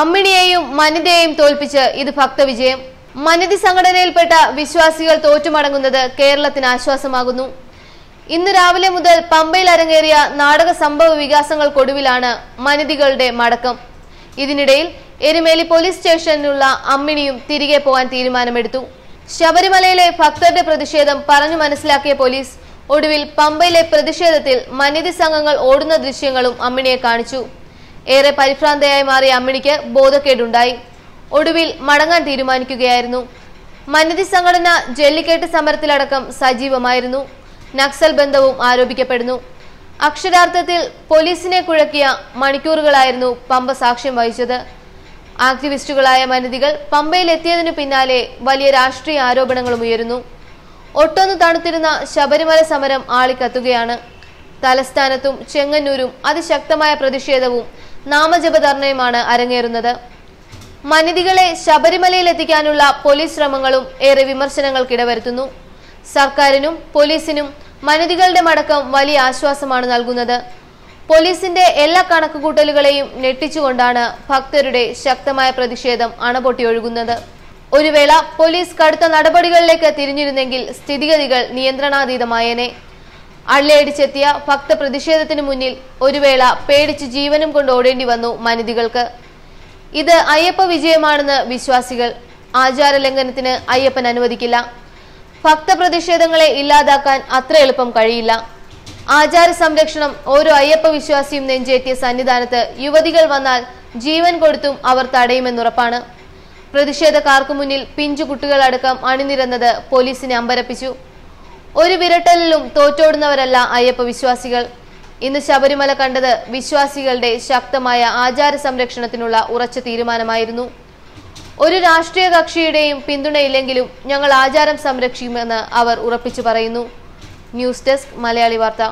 അമ്മിണിയെയും മനിതയെയും തോൽപ്പിച്ച് ഇത് ഭക്തവിജയം. മനിതി സംഘടനയിൽപ്പെട്ട വിശ്വാസികൾ തോറ്റുമടങ്ങുന്നത് കേരളത്തിന് ആശ്വാസമാകുന്നു. ഇന്ന് രാവിലെ മുതൽ പമ്പയിൽ അരങ്ങേറിയ നാടക സംഭവ വികാസങ്ങൾക്കൊടുവിലാണ് മനിതികളുടെ മടക്കം. ഇതിനിടയിൽ എരുമേലി പോലീസ് സ്റ്റേഷനിലുള്ള അമ്മിണിയും തിരികെ പോകാൻ തീരുമാനമെടുത്തു. ശബരിമലയിലെ ഭക്തരുടെ പ്രതിഷേധം പറഞ്ഞു മനസ്സിലാക്കിയ പോലീസ് ഒടുവിൽ പമ്പയിലെ പ്രതിഷേധത്തിൽ മനിതി സംഘങ്ങൾ ഓടുന്ന ദൃശ്യങ്ങളും അമ്മിണിയെ കാണിച്ചു. ഏറെ പരിഭ്രാന്തയായി മാറിയ അമ്മിണിക്ക് ബോധക്കേടുണ്ടായി. ഒടുവിൽ മടങ്ങാൻ തീരുമാനിക്കുകയായിരുന്നു. മന്നതി സംഘടന ജല്ലിക്കെട്ട് സമരത്തിലടക്കം സജീവമായിരുന്നു. നക്സൽ ബന്ധവും ആരോപിക്കപ്പെടുന്നു. അക്ഷരാർത്ഥത്തിൽ പോലീസിനെ കുഴക്കിയ മണിക്കൂറുകളായിരുന്നു പമ്പ സാക്ഷ്യം വഹിച്ചത്. ആക്ടിവിസ്റ്റുകളായ മനിതികൾ പമ്പയിലെത്തിയതിനു പിന്നാലെ വലിയ രാഷ്ട്രീയ ആരോപണങ്ങളും ഉയരുന്നു. ഒട്ടൊന്ന് തണുത്തിരുന്ന ശബരിമല സമരം ആളിക്കത്തുകയാണ്. തലസ്ഥാനത്തും ചെങ്ങന്നൂരും അതിശക്തമായ പ്രതിഷേധവും നാമജപധർണയുമാണ് അരങ്ങേറുന്നത്. മനിതികളെ ശബരിമലയിൽ എത്തിക്കാനുള്ള പോലീസ് ശ്രമങ്ങളും ഏറെ വിമർശനങ്ങൾക്കിടവരുത്തുന്നു. സർക്കാരിനും പോലീസിനും മനിതികളുടെ മടക്കം വലിയ ആശ്വാസമാണ് നൽകുന്നത്. പോലീസിന്റെ എല്ലാ കണക്കുകൂട്ടലുകളെയും ഞെട്ടിച്ചുകൊണ്ടാണ് ഭക്തരുടെ ശക്തമായ പ്രതിഷേധം അണപൊട്ടിയൊഴുകുന്നത്. ഒരു വേള പോലീസ് കടുത്ത നടപടികളിലേക്ക് തിരിഞ്ഞിരുന്നെങ്കിൽ സ്ഥിതിഗതികൾ നിയന്ത്രണാതീതമായേനെ. അള്ളയടിച്ചെത്തിയ ഭക്ത പ്രതിഷേധത്തിന് മുന്നിൽ ഒരു വേള പേടിച്ച് ജീവനും കൊണ്ട് ഓടേണ്ടി വന്നു മനിതികൾക്ക്. ഇത് അയ്യപ്പ വിജയമാണെന്ന് വിശ്വാസികൾ ആചാര ആചാരലംഘനത്തിന് അയ്യപ്പൻ അനുവദിക്കില്ല. ഭക്ത പ്രതിഷേധങ്ങളെ ഇല്ലാതാക്കാൻ അത്ര എളുപ്പം കഴിയില്ല. ആചാര സംരക്ഷണം ഓരോ അയ്യപ്പ വിശ്വാസിയും നെഞ്ചേറ്റിയ സന്നിധാനത്ത് യുവതികൾ വന്നാൽ ജീവൻ കൊടുത്തും അവർ തടയുമെന്നുറപ്പാണ്. പ്രതിഷേധക്കാർക്ക് മുന്നിൽ പിഞ്ചു കുട്ടികളടക്കം അണിനിരന്നത് പോലീസിനെ അമ്പരപ്പിച്ചു. ഒരു വിരട്ടലിലും തോറ്റോടുന്നവരല്ല അയ്യപ്പ വിശ്വാസികൾ. ഇന്ന് ശബരിമല കണ്ടത് വിശ്വാസികളുടെ ശക്തമായ ആചാര സംരക്ഷണത്തിനുള്ള ഉറച്ച തീരുമാനമായിരുന്നു. ഒരു രാഷ്ട്രീയ കക്ഷിയുടെയും പിന്തുണയില്ലെങ്കിലും ഞങ്ങൾ ആചാരം സംരക്ഷിക്കുമെന്ന് അവർ ഉറപ്പിച്ചു പറയുന്നു. ന്യൂസ് ഡെസ്ക് മലയാളി വാർത്ത.